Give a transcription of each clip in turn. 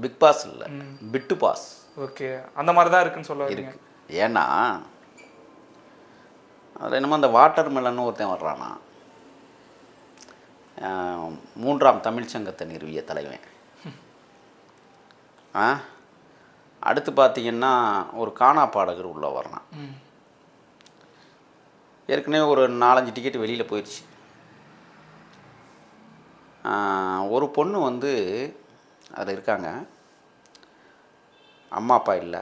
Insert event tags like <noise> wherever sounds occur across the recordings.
Big boss இல்லை. Bit boss okay. அந்த மாதிரி தான் இருக்குன்னு சொல்ல இருக்கு. ஏன்னா அதில் என்னமோ அந்த வாட்டர் மெலன்னு ஒருத்தன் வர்றானா. மூன்றாம் தமிழ் சங்கத்தை நிறுவிய தலைவன். ஆ? அடுத்து பார்த்தீங்கன்னா ஒரு காணா பாடகர் உள்ளே வர்றான். ம். ஏற்கனவே ஒரு நாலஞ்சு டிக்கெட் வெளியில் போயிடுச்சு ஒரு பொண்ணு வந்து அதில் இருக்காங்க. அம்மா அப்பா இல்லை.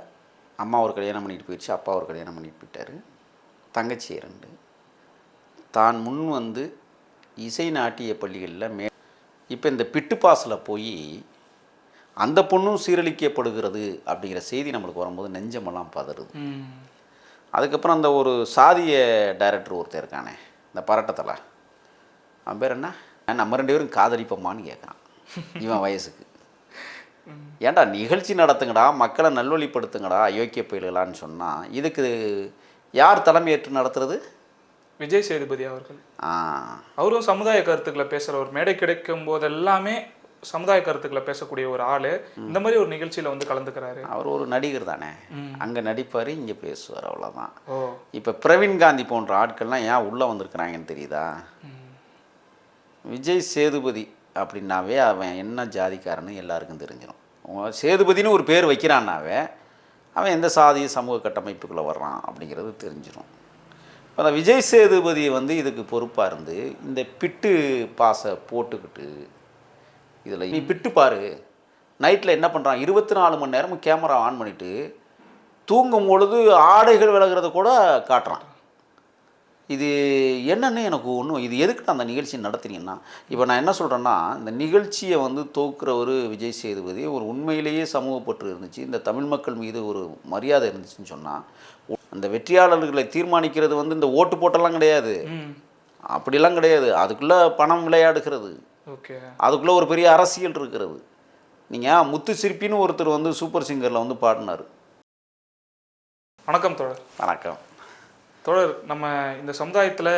அம்மா ஒரு கல்யாணம் பண்ணிட்டு போயிடுச்சு அப்பா ஒரு கல்யாணம் பண்ணிட்டு போயிட்டாரு. தங்கச்சி ரெண்டு தான் முன் வந்து இசை நாட்டிய பள்ளிகளில் மே இப்போ இந்த பிட்டு பாஸில் போய் அந்த பொண்ணும் சீரழிக்கப்படுகிறது அப்படிங்கிற செய்தி நம்மளுக்கு வரும்போது நெஞ்சமெல்லாம் பதறுது. அதுக்கப்புறம் அந்த ஒரு சாதிய டைரக்டர் ஒருத்தர் இருக்கானே இந்த பரட்டத்தில். அவன் பேர் என்ன? நம்ம ரெண்டு பேரும் காதலிப்போமான்னு கேட்குறான். இவன் வயசுக்கு. ஏன்டா நிகழ்ச்சி நடத்துங்கடா மக்களை நல்வழிப்படுத்துங்கடா அயோக்கிய பயில்களான்னு சொன்னால் இதுக்கு யார் தலைமையேற்று நடத்துறது? விஜய் சேதுபதி அவர்கள். அவரும் சமுதாய கருத்துக்களை பேசுற ஒரு மேடை கிடைக்கும் போது எல்லாமே சமுதாய கருத்துக்களை பேசக்கூடிய ஒரு ஆளு. இந்த மாதிரி ஒரு நிகழ்ச்சியில வந்து கலந்துக்கிறாரு. அவர் ஒரு நடிகர் தானே. அங்கே நடிப்பார் இங்கே பேசுவார் அவ்வளோதான் இப்போ பிரவீன் காந்தி போன்ற ஆட்கள்லாம் ஏன் உள்ளே வந்திருக்கிறாங்கன்னு தெரியுதா? விஜய் சேதுபதி அப்படின்னாவே அவன் என்ன ஜாதிக்காரன்னு எல்லாருக்கும் தெரிஞ்சிடும் சேதுபதினு ஒரு பேர் வைக்கிறான்னாவே அவன் எந்த சாதி சமூக கட்டமைப்புக்குள்ளே வர்றான் அப்படிங்கிறது தெரிஞ்சிடும் இப்போ அந்த விஜய் சேதுபதி வந்து இதுக்கு பொறுப்பாக இருந்து இந்த பிட்டு பாசை போட்டுக்கிட்டு இதில் நீ பிட்டு பாரு. நைட்டில் என்ன பண்ணுறான் இருபத்தி நாலு மணி நேரமும் கேமரா ஆன் பண்ணிவிட்டு தூங்கும் பொழுது ஆடைகள் விலகிறத கூட காட்டுறான். இது என்னன்னு எனக்கு ஒன்றும் இது எதுக்கு அந்த நிகழ்ச்சி நடத்துறீங்கன்னா இப்போ நான் என்ன சொல்கிறேன்னா இந்த நிகழ்ச்சியை வந்து தோக்குறவர் விஜய் சேதுபதி ஒரு உண்மையிலேயே சமூகப்பற்று இருந்துச்சு இந்த தமிழ் மக்கள் மீது ஒரு மரியாதை இருந்துச்சுன்னு சொன்னால் அந்த வெற்றியாளர்களை தீர்மானிக்கிறது வந்து இந்த ஓட்டு போட்டெல்லாம் கிடையாது. ம். அப்படிலாம் கிடையாது. அதுக்குள்ளே பணம் விளையாடுகிறது. ஓகே. அதுக்குள்ளே ஒரு பெரிய அரசியல் இருக்கிறது. நீங்கள் முத்து சிற்பின்னு ஒருத்தர் வந்து சூப்பர் சிங்கரில் வந்து பாடினார். வணக்கம் தோழர். வணக்கம். தோழர் நம்ம இந்த சமுதாயத்தில்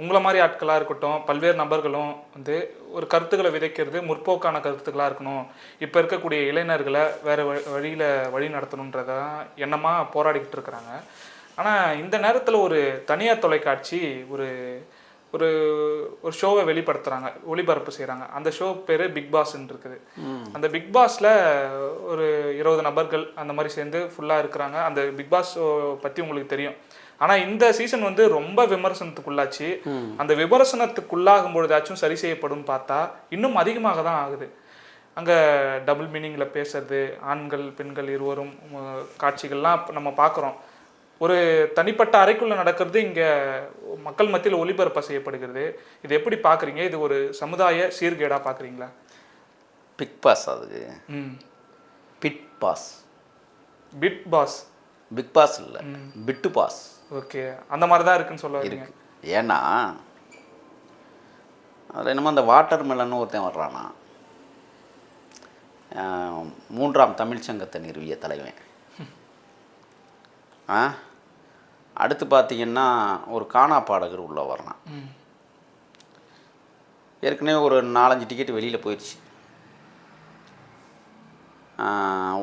உங்களை மாதிரி ஆட்களாக இருக்கட்டும் பல்வேறு நபர்களும் வந்து ஒரு கருத்துக்களை விதைக்கிறது முற்போக்கான கருத்துக்களாக இருக்கணும். இப்போ இருக்கக்கூடிய இளைஞர்களை வேறு வழியில் வழி நடத்தணுன்றதான் எண்ணமாக போராடிக்கிட்டு இருக்கிறாங்க. ஆனால் இந்த நேரத்தில் ஒரு தனியார் தொலைக்காட்சி ஒரு ஒரு ஒரு ஷோவை வெளிப்படுத்துகிறாங்க ஒளிபரப்பு செய்கிறாங்க அந்த ஷோ பேர் பிக் பாஸ்ன்னு இருக்குது. அந்த பிக் பாஸில் ஒரு இருபது நபர்கள் அந்த மாதிரி சேர்ந்து ஃபுல்லாக இருக்கிறாங்க. அந்த பிக் பாஸ் பற்றி உங்களுக்கு தெரியும். ஆனால் இந்த சீசன் வந்து ரொம்ப விமர்சனத்துக்குள்ளாச்சு. அந்த விமர்சனத்துக்குள்ளாகும் பொழுதாச்சும் சரி செய்யப்படும் பார்த்தா இன்னும் அதிகமாக தான் ஆகுது. அங்கே டபுள் மீனிங்கில் பேசுறது ஆண்கள் பெண்கள் இருவரும் காட்சிகள்லாம் நம்ம பார்க்குறோம். ஒரு தனிப்பட்ட அறைக்குள்ள நடக்கிறது இங்கே மக்கள் மத்தியில் ஒளிபரப்ப செய்யப்படுகிறது. இது எப்படி பார்க்குறீங்க இது ஒரு சமுதாய சீர்கேடாக பார்க்குறீங்களா பிக் பாஸ் அது. ம். Bit boss bit boss big boss இல்லை. Bit boss okay. அந்த மாதிரி தான் இருக்குன்னு சொல்ல இருக்கு. ஏன்னா அதில் என்னமோ அந்த வாட்டர் மெலன்னு ஒருத்தன் வர்றானா. மூன்றாம் தமிழ் சங்கத்தை நிறுவிய தலைவன். <laughs> ஆ? அடுத்து பார்த்தீங்கன்னா ஒரு காணா பாடகர் உள்ளே வர்றான் ம். ஏற்கனவே ஒரு நாலஞ்சு டிக்கெட் வெளியில் போயிடுச்சு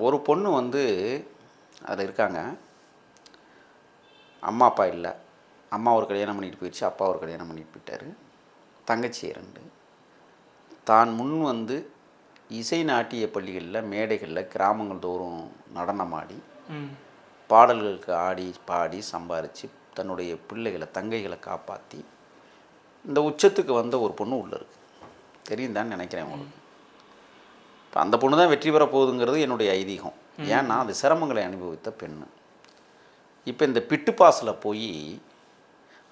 ஒரு பொண்ணு வந்து அதில் இருக்காங்க. அம்மா அப்பா இல்லை. அம்மா ஒரு கல்யாணம் பண்ணிட்டு போயிடுச்சு அப்பா ஒரு கல்யாணம் பண்ணிட்டு போயிட்டாரு. தங்கச்சி ரெண்டு தான் முன் வந்து இசை நாட்டிய பள்ளிகளில் மேடைகளில் கிராமங்கள் தோறும் நடனமாடி பாடல்களுக்கு ஆடி பாடி சம்பாரித்து தன்னுடைய பிள்ளைகளை தங்கைகளை காப்பாற்றி இந்த உச்சத்துக்கு வந்த ஒரு பொண்ணு உள்ளே இருக்கு. தெரியும் தான் நினைக்கிறேன் உங்களுக்கு. இப்போ அந்த பொண்ணு தான் வெற்றி பெற போகுதுங்கிறது என்னுடைய ஐதீகம். ஏன்னா அது சிரமங்களை அனுபவித்த பெண்ணு. இப்போ இந்த பிட்டு பாஸில் போய்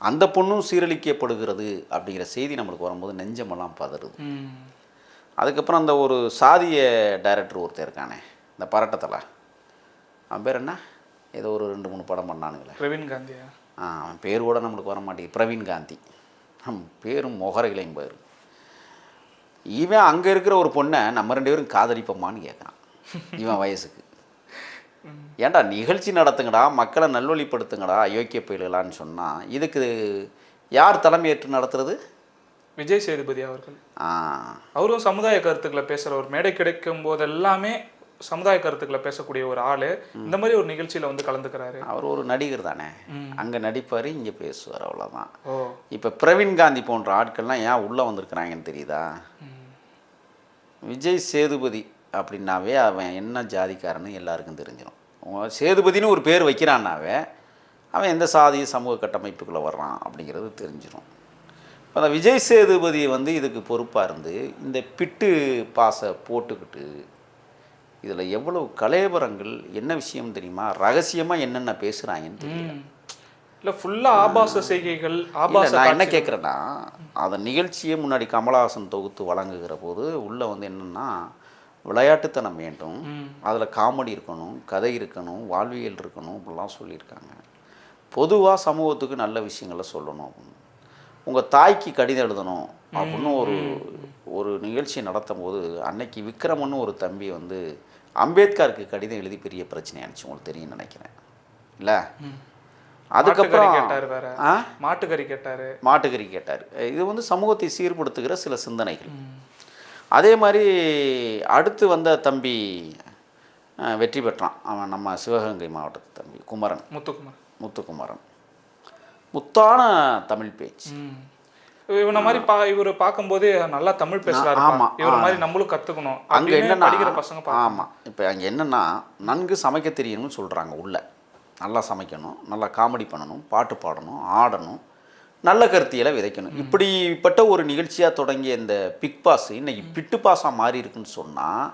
அந்த பொண்ணும் சீரழிக்கப்படுகிறது அப்படிங்கிற செய்தி நம்மளுக்கு வரும்போது நெஞ்சமெல்லாம் பதறுது. அதுக்கப்புறம் அந்த ஒரு சாதிய டைரக்டர் ஒருத்தர் இருக்கானே இந்த பரட்டத்தில். அவன் பேர் என்ன? ஏதோ ஒரு ரெண்டு மூணு படம் பண்ணானுங்களே. பிரவீன் காந்தியா? ஆ அவன் பேர் கூட நம்மளுக்கு வர மாட்டேங்குது. பிரவீன் காந்தி. ஹம், பேரும் முகரைகளையும் பேர் இவன் அங்கே இருக்கிற ஒரு பொண்ணை நம்ம ரெண்டு பேரும் காதலிப்போமான்னு கேட்குறான் இவன் வயசுக்கு. ஏன்டா நிகழ்ச்சி நடத்துங்கடா மக்களை நல்வழிப்படுத்துங்கடா அயோக்கிய பயில்களான்னு சொன்னால் இதுக்கு யார் தலைமையேற்று நடத்துறது? விஜய் சேதுபதி அவர்கள். ஆ. அவரும் சமுதாய கருத்துக்களை பேசுற ஒரு மேடை கிடைக்கும் போது எல்லாமே சமுதாய கருத்துக்களை பேசக்கூடிய ஒரு ஆளு இந்த மாதிரி ஒரு நிகழ்ச்சியில வந்து கலந்துக்கிறாரு. அவர் ஒரு நடிகர் தானே. அங்கே நடிப்பார் இங்கே பேசுவார் அவ்வளோதான் இப்போ பிரவீன் காந்தி போன்ற ஆட்கள்லாம் ஏன் உள்ளே வந்திருக்கிறாங்கன்னு தெரியுதா? விஜய் சேதுபதி அப்படின்னாவே அவன் என்ன ஜாதிக்காரன்னு எல்லாருக்கும் தெரிஞ்சிடும் உங்க சேதுபதின்னு ஒரு பேர் வைக்கிறான்னாவே அவன் எந்த சாதி சமூக கட்டமைப்புக்குள்ளே வர்றான் அப்படிங்கிறது தெரிஞ்சிடும் இப்போ அந்த விஜய் சேதுபதி வந்து இதுக்கு பொறுப்பாக இருந்து இந்த பிட்டு பாசை போட்டுக்கிட்டு இதில் எவ்வளவு கலேபரங்கள் என்ன விஷயம் தெரியுமா ரகசியமாக என்னென்ன பேசுகிறாங்கன்னு தெரியல. இல்ல ஃபுல்லா ஆபாச செய்கைகள் ஆபாச நான் என்ன. கேட்குறேன்னா அந்த நிகழ்ச்சியை முன்னாடி கமலஹாசன் தொகுத்து வழங்குகிற போது உள்ளே வந்து என்னென்னா விளையாட்டுத்தனம் வேண்டும். அதில் காமெடி இருக்கணும் கதை இருக்கணும் வாழ்வியல் இருக்கணும் இப்படிலாம் சொல்லியிருக்காங்க பொதுவாக சமூகத்துக்கு நல்ல விஷயங்களை சொல்லணும் உங்கள் தாய்க்கு கடிதம் எழுதணும் அப்படின்னு ஒரு ஒரு நிகழ்ச்சி நடத்தும் போது அன்னைக்கு விக்ரமன்னு ஒரு தம்பி வந்து அம்பேத்கருக்கு கடிதம் எழுதி பெரிய பிரச்சனை ஆனிச்சு உங்களுக்கு தெரியும் நினைக்கிறேன். இல்லை? அதுக்கப்புறம் கேட்டாரு வேற. ஆ? மாட்டுக்கறி கேட்டாரு. மாட்டுக்கறி கேட்டார். இது வந்து சமூகத்தை சீர்படுத்துகிற சில சிந்தனைகள். அதே மாதிரி அடுத்து வந்த தம்பி வெற்றி பெற்றான். அவன் நம்ம சிவகங்கை மாவட்டத்து தம்பி குமரன். முத்துக்குமார் முத்துக்குமரன். முத்தான தமிழ் பேச்சு. இவனை மாதிரி பா இவர் பார்க்கும்போது நல்லா தமிழ் பேசுறாரு ஆமா, இவர். மாதிரி நம்மளும் கத்துக்கணும் அங்கே என்னன்னா படிக்கிற பசங்க. ஆமாம் இப்போ அங்கே என்னன்னா நன்கு சமைக்க தெரியணும்னு சொல்கிறாங்க உள்ள. நல்லா சமைக்கணும் நல்லா காமெடி பண்ணணும் பாட்டு பாடணும் ஆடணும் நல்ல கருத்தியலை விதைக்கணும். இப்படிப்பட்ட ஒரு நிகழ்ச்சியாக தொடங்கிய இந்த பிக் பாஸ் இன்னைக்கு பிட்டு பாஸாக மாறி இருக்குன்னு சொன்னால்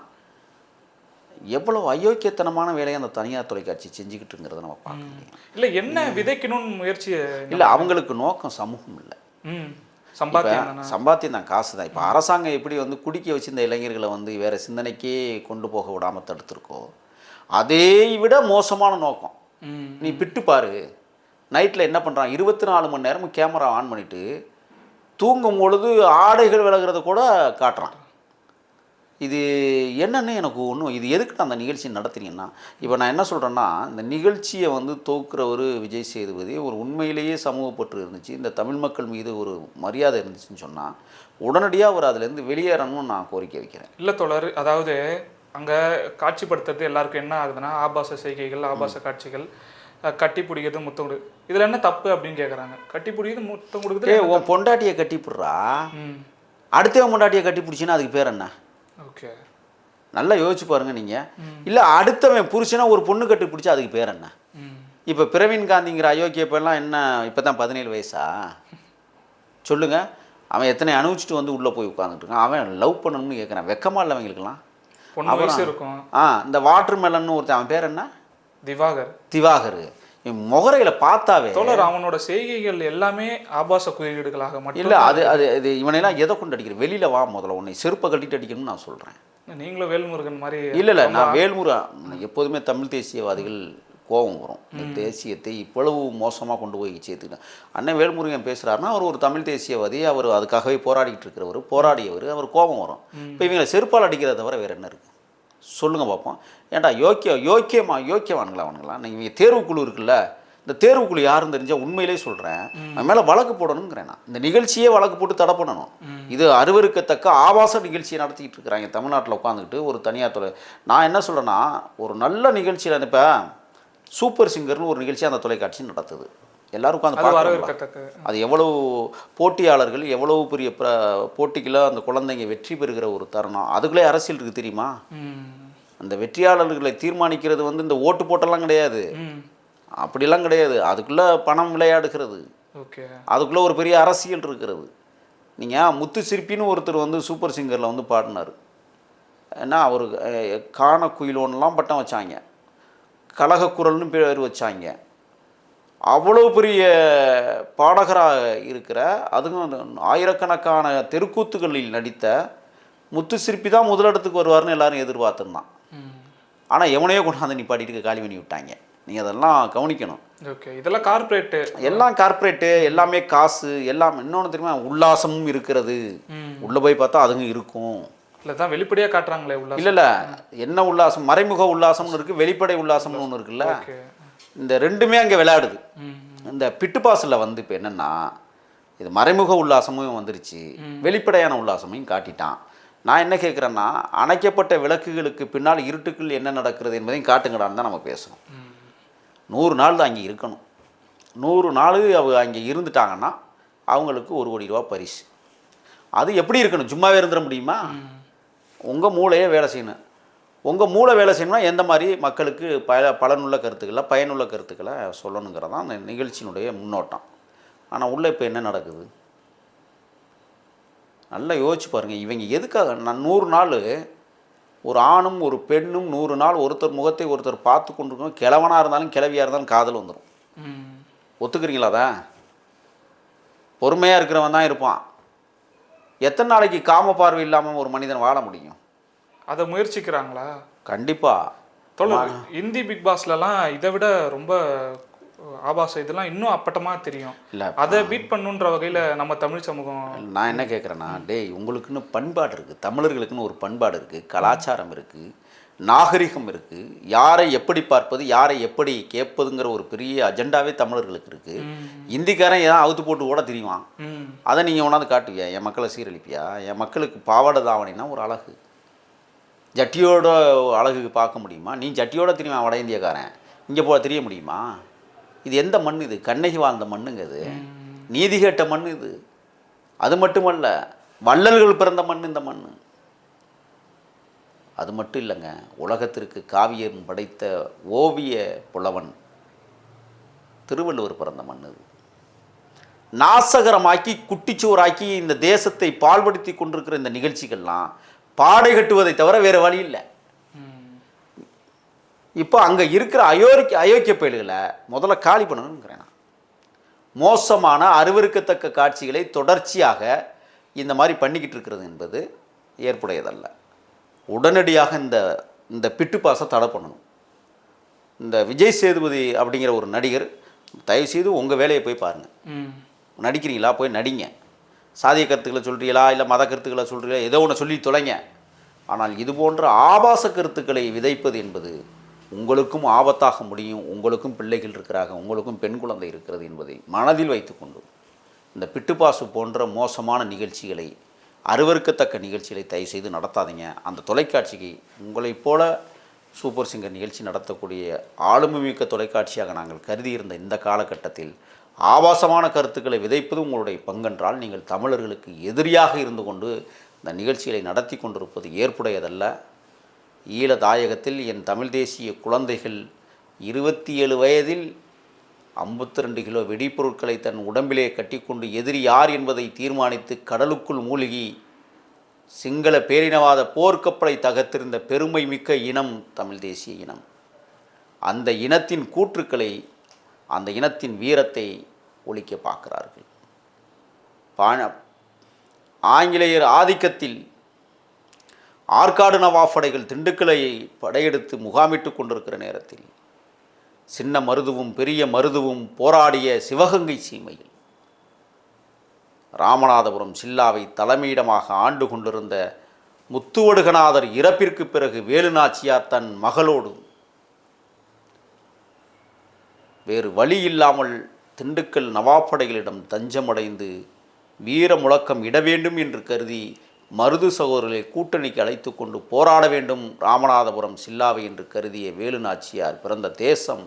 எவ்வளோ அயோக்கியத்தனமான வேலையை அந்த தனியார் தொலைக்காட்சி செஞ்சுக்கிட்டுங்கிறத நம்ம பார்க்க முடியும் இல்ல என்ன விதைக்கணும்னு முயற்சி இல்லை அவங்களுக்கு நோக்கம் சமூகம் இல்லை. சம்பாத்தியம் சம்பாத்தியம் தான் காசு தான். இப்போ அரசாங்கம் எப்படி வந்து குடிக்க வச்சு இந்த இளைஞர்களை வந்து வேறு சிந்தனைக்கே கொண்டு போக விடாமல் தடுத்துருக்கோ அதே விட மோசமான நோக்கம். நீ பிட்டு பாரு. நைட்டில் என்ன பண்ணுறான் இருபத்தி நாலு மணி நேரமும் கேமரா ஆன் பண்ணிவிட்டு தூங்கும் பொழுது ஆடைகள் விலகிறத கூட காட்டுறான். இது என்னன்னு எனக்கு ஒன்றும் இது எதுக்கு அந்த நிகழ்ச்சி நடத்துறீங்கன்னா இப்போ நான் என்ன சொல்கிறேன்னா இந்த நிகழ்ச்சியை வந்து தோக்குறவர் விஜய் சேதுபதி ஒரு உண்மையிலேயே சமூகப்பற்று இருந்துச்சு இந்த தமிழ் மக்கள் மீது ஒரு மரியாதை இருந்துச்சுன்னு சொன்னால் உடனடியாக அவர் அதுலேருந்து வெளியேறணும்னு நான் கோரிக்கை வைக்கிறேன். இல்ல தொடர் அதாவது அங்க காட்சிப்படுத்துறது எல்லாருக்கும் என்ன ஆகுதுன்னா ஆபாச செய்கைகள் ஆபாச காட்சிகள் கட்டி பிடிக்கிறது முத்தம் கொடு இதுல என்ன தப்பு அப்படின்னு கேக்குறாங்க? கட்டி பிடிக்கிறது முத்தம் கொடுக்குறது உன் பொண்டாட்டியை கட்டிப்புடுறா ம். அடுத்தவன் பொண்டாட்டியை கட்டி பிடிச்சின்னா அதுக்கு பேர் என்ன? ஓகே நல்லா யோசிச்சு பாருங்க நீங்கள் இல்லை அடுத்தவன் புருஷனா ஒரு பொண்ணு கட்டி பிடிச்சா அதுக்கு பேர் என்ன? இப்போ பிரவீன் காந்திங்கிற அயோக்கிய பையன்லாம் என்ன இப்போ தான் பதினேழு வயசா? சொல்லுங்க. அவன் எத்தனை அனுபவிச்சுட்டு வந்து உள்ளே போய் உட்காந்துட்டு இருக்கான். அவன் லவ் பண்ணணும்னு கேட்குறான் வெக்கமா இல்லை அவங்களுக்குலாம் இருக்கும். ஆ இந்த வாட்டர் மெலன்னு ஒருத்தன் அவன் பேர் என்ன? திவாகர். திவாகர். முகரையில் பார்த்தாவே தோழர் அவனோட செய்கைகள் எல்லாமே ஆபாச குறியீடுகளாக மட்டும் இல்லை அது அது இது இவனையெல்லாம் எதை கொண்டு அடிக்கிற? வெளியில் வா முதல்ல உன்னை செருப்பை கட்டிட்டு அடிக்கணும்னு நான் சொல்கிறேன் நீங்களும் வேல்முருகன் மாதிரி இல்லை இல்லை நான் வேல்முருகா எப்போதுமே தமிழ் தேசியவாதிகள் கோபம் வரும். இந்த தேசியத்தை இவ்வளவு மோசமாக கொண்டு போய் சேர்த்துக்கிட்டேன் அண்ணன் வேல்முருகன் பேசுகிறாருன்னா அவர் ஒரு தமிழ் தேசியவாதி அவர் அதுக்காகவே போராடிட்டு இருக்கிறவர் போராடியவர் அவர் கோபம் வரும். இப்போ இவங்களை செருப்பால் அடிக்கிறத தவிர வேறு என்ன இருக்குது சொல்லுங்கள் பார்ப்போம். ஏன்டா யோக்கிய யோக்கியமா யோக்கியவானுங்களா அவனுங்களா? நீங்கள் இவங்க தேர்வுக்குழு இருக்குல்ல இந்த தேர்வுக்குழு யாருன்னு தெரிஞ்சால் உண்மையிலே சொல்கிறேன் அவன் மேலே வழக்கு போடணுங்கிறேன் நான். இந்த நிகழ்ச்சியே வழக்கு போட்டு தடை பண்ணணும். இது அருவருக்கத்தக்க ஆபாச நிகழ்ச்சியை நடத்திக்கிட்டு இருக்கிறாங்க. தமிழ்நாட்டில் உட்காந்துக்கிட்டு ஒரு தனியார் தொலை நான் என்ன சொல்கிறேன்னா ஒரு நல்ல நிகழ்ச்சியில் இப்போ சூப்பர் சிங்கர்னு ஒரு நிகழ்ச்சி அந்த தொலைக்காட்சி நடத்துது. எல்லாரும் உட்காந்து அது எவ்வளவு போட்டியாளர்கள் எவ்வளவு பெரிய பிர போட்டிகளில் அந்த குழந்தைங்க வெற்றி பெறுகிற ஒரு தருணம். அதுக்குள்ளே அரசியல் இருக்குது தெரியுமா? அந்த வெற்றியாளர்களை தீர்மானிக்கிறது வந்து இந்த ஓட்டு போட்டெல்லாம் கிடையாது. அப்படிலாம் கிடையாது. அதுக்குள்ளே பணம் விளையாடுகிறது. ஓகே. அதுக்குள்ளே ஒரு பெரிய அரசியல் இருக்கிறது. நீங்கள் முத்து சிற்பின்னு ஒருத்தர் வந்து சூப்பர் சிங்கரில் வந்து பாடினார். ஏன்னா அவர் காண குயிலோன்லாம் பட்டம் வச்சாங்க. கலகக்குரல்னு பேர் வச்சாங்க. அவ்வளோ பெரிய பாடகராக இருக்கிற அதுவும் ஆயிரக்கணக்கான தெருக்கூத்துகளில் நடித்த முத்து சிற்பி தான் முதலிடத்துக்கு வருவார்னு எல்லாரும் எதிர்பார்த்துருந்தான். ஆனால் எவனையோ கொண்டாந்து நிப்பாட்டிட்டு காலி பண்ணி விட்டாங்க. நீங்கள் அதெல்லாம் கவனிக்கணும். ஓகே இதெல்லாம் கார்ப்பரேட்டு எல்லாம் கார்ப்பரேட்டு எல்லாமே காசு எல்லாம் இன்னொன்று தெரியுமா? உல்லாசமும் இருக்கிறது. உள்ளே போய் பார்த்தா அதுங்க இருக்கும். இல்லை தான் வெளிப்படையாக காட்டுறாங்களே உள்ள இல்லை இல்லை. என்ன உல்லாசம்? மறைமுக உல்லாசம்னு இருக்குது வெளிப்படை உல்லாசம்னு ஒன்று இருக்குல்ல? இந்த ரெண்டுமே அங்கே விளையாடுது. இந்த பிட்டு பாஸில் வந்து இப்போ என்னென்னா இது மறைமுக உல்லாசமும் வந்துருச்சு. வெளிப்படையான உல்லாசமையும் காட்டிட்டான். நான் என்ன கேட்குறேன்னா அணைக்கப்பட்ட விளக்குகளுக்கு பின்னால் இருட்டுக்குள் என்ன நடக்கிறது என்பதையும் காட்டுங்கடான்னு தான் நம்ம பேசணும். நூறு நாள் தான் அங்கே இருக்கணும். நூறு நாள் அவங்க அங்கே இருந்துட்டாங்கன்னா அவங்களுக்கு ஒரு கோடி ரூபா பரிசு. அது எப்படி இருக்கணும்? சும்மாவே இருந்துட முடியுமா? உங்கள் மூளையே வேலை செய்யணும். உங்கள் மூளை வேலை செய்யணும்னா எந்த மாதிரி மக்களுக்கு ப பலனுள்ள கருத்துக்களை பயனுள்ள கருத்துக்களை சொல்லணுங்கிறது தான் அந்த நிகழ்ச்சியினுடைய முன்னோட்டம். ஆனால் உள்ளே இப்போ என்ன நடக்குது? நல்லா யோசிச்சு பாருங்கள் இவங்க எதுக்காக? நான் நூறு நாள் ஒரு ஆணும் ஒரு பெண்ணும் நூறு நாள் ஒருத்தர் முகத்தை ஒருத்தர் பார்த்து கொண்டிருக்கணும். கிழவனாக இருந்தாலும் கிழவியாக இருந்தாலும் காதல் வந்துடும் ம். ஒத்துக்கிறீங்களா அதை? பொறுமையாக இருக்கிறவன் தான் இருப்பான். எத்தனை நாளைக்கு காம பார்வை இல்லாமல் ஒரு மனிதன் வாழ முடியும்? அதை முயற்சிக்கிறாங்களா? கண்டிப்பாக இந்தி பிக் பாஸ்லலாம் இதை விட ரொம்ப ஆபாசம் இதெல்லாம் இன்னும் அப்பட்டமா தெரியும். இல்லை அதை பீட் பண்ணுன்ற வகையில நம்ம தமிழ் சமூகம் நான் என்ன கேட்குறேன்னா டேய் உங்களுக்குன்னு பண்பாடு இருக்குது தமிழர்களுக்குன்னு ஒரு பண்பாடு இருக்குது கலாச்சாரம் இருக்குது நாகரிகம் இருக்குது யாரை எப்படி பார்ப்பது யாரை எப்படி கேட்பதுங்கிற ஒரு பெரிய அஜெண்டாவே தமிழர்களுக்கு இருக்குது இந்திக்காரன் ஏன் அவுத்து போட்டு கூட தெரியுவான் அதை நீங்கள் கொண்டாந்து காட்டுவியா? என் மக்களை சீரழிப்பியா? என் மக்களுக்கு பாவாடை தாவணினா ஒரு அழகு. ஜட்டியோட அழகுக்கு பார்க்க முடியுமா? நீ ஜட்டியோட தெரியுமா வட இந்தியக்காரன்? இங்கே போக தெரிய முடியுமா? இது எந்த மண் இது? கண்ணகி வாழ்ந்த மண்ணுங்க இது நீதி கேட்ட மண் இது. அது மட்டுமல்ல வள்ளல்கள் பிறந்த மண் இந்த மண் அது மட்டும் இல்லைங்க. உலகத்திற்கு காவியம் படைத்த ஓவிய புலவன் திருவள்ளுவர் பிறந்த மண் இது. நாசகரமாக்கி குட்டிச்சுவராக்கி இந்த தேசத்தை பால்படுத்தி கொண்டிருக்கிற இந்த நிகழ்ச்சிகள்லாம் பாடை கட்டுவதை தவிர வேறு வழி இல்லை. இப்போ அங்கே இருக்கிற அயோக்கிய அயோக்கிய பயல்களை முதல்ல காலி பண்ணணுங்கிறேன் நான். மோசமான அருவருக்கத்தக்க காட்சிகளை தொடர்ச்சியாக இந்த மாதிரி பண்ணிக்கிட்டு இருக்கிறது என்பது ஏற்புடையதல்ல. உடனடியாக இந்த இந்த பிட்டு பாசை தடை பண்ணணும். இந்த விஜய் சேதுபதி அப்படிங்கிற ஒரு நடிகர் தயவுசெய்து உங்கள் வேலையை போய் பாருங்கள் நடிக்கிறீங்களா? போய் நடிங்க. சாதிய கருத்துக்களை சொல்கிறீங்களா இல்லை மத கருத்துக்களை சொல்கிறீங்களா ஏதோ ஒன்று சொல்லி தொலைங்க. ஆனால் இது போன்ற ஆபாச கருத்துக்களை விதைப்பது என்பது உங்களுக்கும் ஆபத்தாக முடியும் உங்களுக்கும் பிள்ளைகள் இருக்கிறாங்க உங்களுக்கும் பெண் குழந்தை இருக்கிறது என்பதை மனதில் வைத்துக்கொண்டு இந்த பிட்டுப்பாசு போன்ற மோசமான நிகழ்ச்சிகளை அருவருக்கத்தக்க நிகழ்ச்சிகளை தயவு செய்து நடத்தாதீங்க. அந்த தொலைக்காட்சிக்கு உங்களைப் போல சூப்பர் சிங்கர் நிகழ்ச்சி நடத்தக்கூடிய ஆளுமைமிக்க தொலைக்காட்சியாக நாங்கள் கருதியிருந்த இந்த காலகட்டத்தில் ஆபாசமான கருத்துக்களை விதைப்பது உங்களுடைய பங்கென்றால் நீங்கள் தமிழர்களுக்கு எதிரியாக இருந்து கொண்டு இந்த நிகழ்ச்சிகளை நடத்தி கொண்டிருப்பது ஏற்புடையதல்ல. ஈழதாயகத்தில் என் தமிழ் தேசிய குழந்தைகள் இருபத்தி ஏழு வயதில் ஐம்பத்தி ரெண்டு கிலோ வெடிப்பொருட்களை தன் உடம்பிலே கட்டிக்கொண்டு எதிரி யார் என்பதை தீர்மானித்து கடலுக்குள் மூழ்கி சிங்கள பேரினவாத போர்க்கப்பலை தகர்த்திருந்த பெருமை மிக்க இனம் தமிழ் தேசிய இனம். அந்த இனத்தின் கூற்றுக்களை அந்த இனத்தின் வீரத்தை ஒழிக்க பார்க்கிறார்கள். பாண ஆங்கிலேயர் ஆதிக்கத்தில் ஆற்காடு நவாப் படைகள் திண்டுக்கலை படையெடுத்து முகாமிட்டு கொண்டிருக்கிற நேரத்தில் சின்ன மருதுவும் பெரிய மருதுவும் போராடிய சிவகங்கை சீமையில் ராமநாதபுரம் சில்லாவை தலைமையிடமாக ஆண்டு கொண்டிருந்த முத்துவடுகநாதர் இறப்பிற்கு பிறகு வேலுநாச்சியார் தன் மகளோடு வேறு வழி இல்லாமல் திண்டுக்கல் நவாப்படைகளிடம் தஞ்சமடைந்து வீர முழக்கம் இட வேண்டும் என்று கருதி மருது சகோதரர்களை கூட்டணிக்கு அழைத்து கொண்டு போராட வேண்டும் ராமநாதபுரம் சில்லாவை என்று கருதிய வேலு நாச்சியார் பிறந்த தேசம்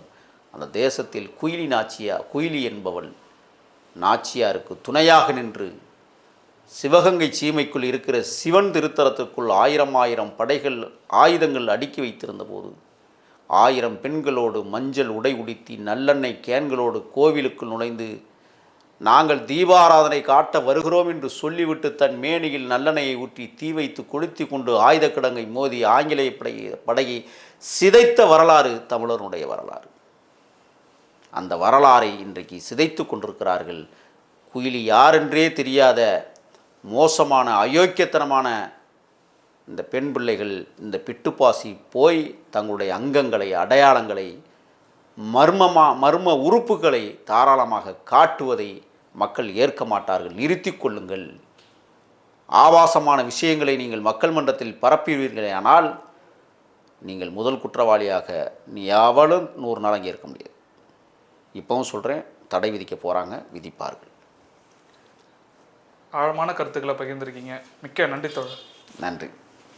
அந்த தேசத்தில் குயிலி நாச்சியார் குயிலி என்பவள் நாச்சியாருக்கு துணையாக நின்று சிவகங்கை சீமைக்குள் இருக்கிற சிவன் திருத்தலத்துக்குள் ஆயிரம் ஆயிரம் படைகள் ஆயுதங்கள் அடுக்கி வைத்திருந்த போது ஆயிரம் பெண்களோடு மஞ்சள் உடை உடுத்தி நல்லெண்ணெய் கேன்களோடு கோவிலுக்குள் நுழைந்து நாங்கள் தீபாராதனை காட்ட வருகிறோம் என்று சொல்லிவிட்டு தன் மேனியில் நல்லெண்ணையை ஊற்றி தீ வைத்து கொளுத்தி கொண்டு ஆயுத கிடங்கை மோதி ஆங்கிலேய படையை படையை சிதைத்த வரலாறு தமிழருடைய வரலாறு. அந்த வரலாறை இன்றைக்கு சிதைத்து கொண்டிருக்கிறார்கள். குயிலி யாரென்றே தெரியாத மோசமான அயோக்கியத்தனமான இந்த பெண் பிள்ளைகள் இந்த பிட்டுப்பாசி போய் தங்களுடைய அங்கங்களை அடையாளங்களை மர்மமா மர்ம உறுப்புகளை தாராளமாக காட்டுவதை மக்கள் ஏற்க மாட்டார்கள் நிறுத்தி கொள்ளுங்கள். ஆபாசமான விஷயங்களை நீங்கள் மக்கள் மன்றத்தில் பரப்புவீர்களே ஆனால் நீங்கள் முதல் குற்றவாளியாக நீ எவளும் நூறு நாள் அங்கே இருக்க முடியாது. இப்போவும் சொல்கிறேன் தடை விதிக்க போகிறாங்க விதிப்பார்கள். ஆழமான கருத்துக்களை பகிர்ந்திருக்கீங்க. மிக்க நன்றி தோழர். நன்றி.